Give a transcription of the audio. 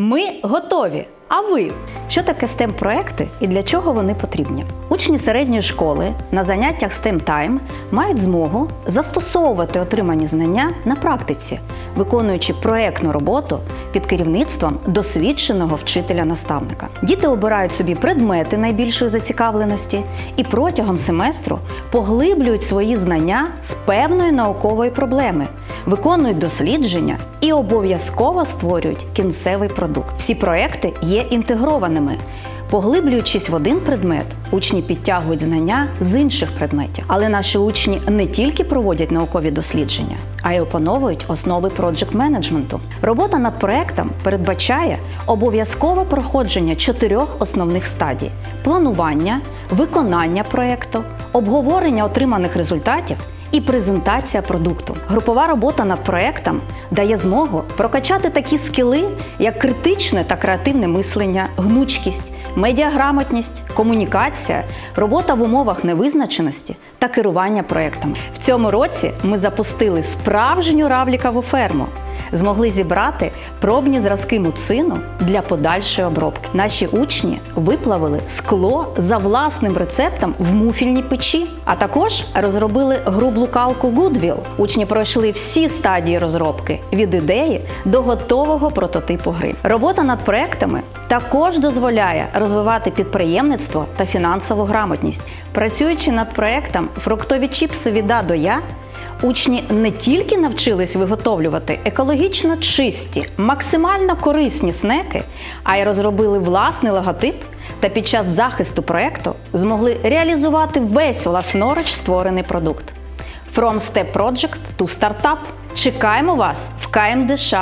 Ми готові. А ви? Що таке stem проекти і для чого вони потрібні? Учні середньої школи на заняттях STEM Time мають змогу застосовувати отримані знання на практиці, виконуючи проектну роботу під керівництвом досвідченого вчителя-наставника. Діти обирають собі предмети найбільшої зацікавленості і протягом семестру поглиблюють свої знання з певної наукової проблеми, виконують дослідження і обов'язково створюють кінцевий продукт. Всі проекти є інтегрованими. Поглиблюючись в один предмет, учні підтягують знання з інших предметів. Але наші учні не тільки проводять наукові дослідження, а й опановують основи проджект менеджменту. Робота над проектом передбачає обов'язкове проходження чотирьох основних стадій: планування, виконання проекту, обговорення отриманих результатів і презентація продукту. Групова робота над проектом дає змогу прокачати такі скіли, як критичне та креативне мислення, гнучкість, медіаграмотність, комунікація, робота в умовах невизначеності та керування проектами. В цьому році ми запустили справжню равлікову ферму. Змогли зібрати пробні зразки муцину для подальшої обробки. Наші учні виплавили скло за власним рецептом в муфільній печі, а також розробили гру блукалку Goodwill. Учні пройшли всі стадії розробки від ідеї до готового прототипу гри. Робота над проектами також дозволяє розвивати підприємництво та фінансову грамотність. Працюючи над проектом фруктові чіпси від А до Я. Учні не тільки навчились виготовлювати екологічно чисті, максимально корисні снеки, а й розробили власний логотип та під час захисту проекту змогли реалізувати весь власноруч створений продукт. From Step Project to Startup. Чекаємо вас в КМДШ